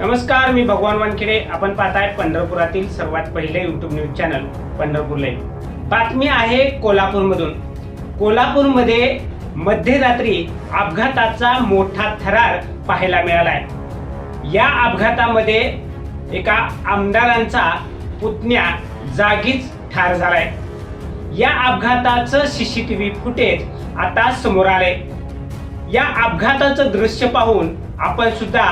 नमस्कार मी भगवान वानखेडे. आपण पाहताय पंढरपुरातील सर्वात पहिले YouTube news channel Pandharpur live बातमी आहे कोल्हापूरमधून. कोल्हापूरमध्ये मध्यरात्री अपघाताचा मोठा थरार पाहायला मिळाला आहे या अपघातामध्ये एका आमदारांचा पुतण्या जागीच ठार झालाय. या अपघाताचं सीसीटीव्ही फुटेज आता समोर आलंय. या अपघाताचं दृश्य पाहून आपण सुद्धा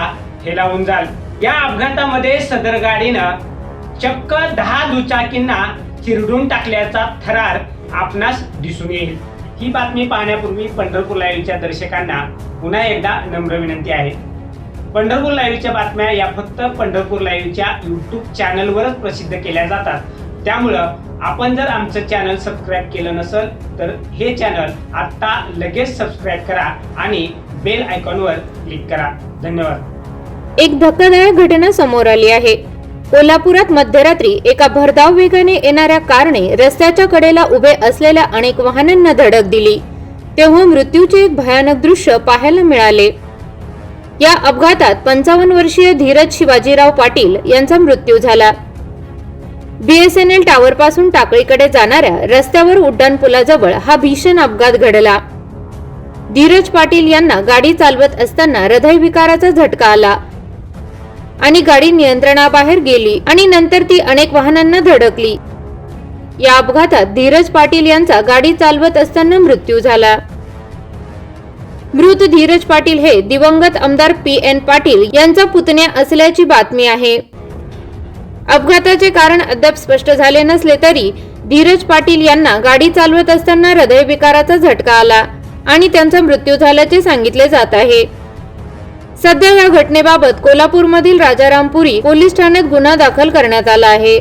हेलावून जाल. या अपघातामध्ये सदर गाडीनं चक्क दहा दुचाकींना चिरडून टाकल्याचा थरार आपणास दिसून येईल. ही बातमी पाहण्यापूर्वी पंढरपूर लाईव्हच्या दर्शकांना पुन्हा एकदा नम्र विनंती आहे. पंढरपूर लाईव्हच्या बातम्या या फक्त पंढरपूर लाईव्हच्या यूट्यूब चॅनलवरच प्रसिद्ध केल्या जातात. त्यामुळं आपण जर आमचं चॅनल सबस्क्राईब केलं नसेल तर हे चॅनल आत्ता लगेच सबस्क्राईब करा आणि बेल आयकॉनवर क्लिक करा. धन्यवाद. एक धक्कादायक घटना समोर आली आहे. कोल्हापुरात मध्यरात्री एका भरधाव वेगाने येणाऱ्या कारने रस्त्याच्या कडेला उभे असलेल्या अनेक वाहनांना धडक दिली. तेव्हा मृत्यूचे एक भयानक दृश्य पाहायला मिळाले. या अपघातात पंचावन्न वर्षीय धीरज शिवाजीराव पाटील यांचा मृत्यू झाला. बीएसएनएल टॉवर पासून टाकळीकडे जाणाऱ्या रस्त्यावर उड्डाण पुलाजवळ हा भीषण अपघात घडला. धीरज पाटील यांना गाडी चालवत असताना हृदयविकाराचा झटका आला. आणि गाडी नियंत्रणाबाहेर गेली आणि नंतर ती अनेक वाहनांना धडकली. या अपघातात धीरज पाटील यांचा गाडी चालवत असताना मृत्यू झाला. मृत धीरज पाटील हे दिवंगत आमदार पी एन पाटील यांचा पुतण्या असल्याची बातमी आहे. अपघाताचे कारण अद्याप स्पष्ट झाले नसले तरी धीरज पाटील यांना गाडी चालवत असताना हृदयविकाराचा झटका आला आणि त्यांचा मृत्यू झाल्याचे सांगितले जात आहे. सध्या या घटनेबाबत कोल्हापूरमधील राजारामपुरी पोलीस ठाण्यात गुन्हा दाखल करण्यात आला आहे.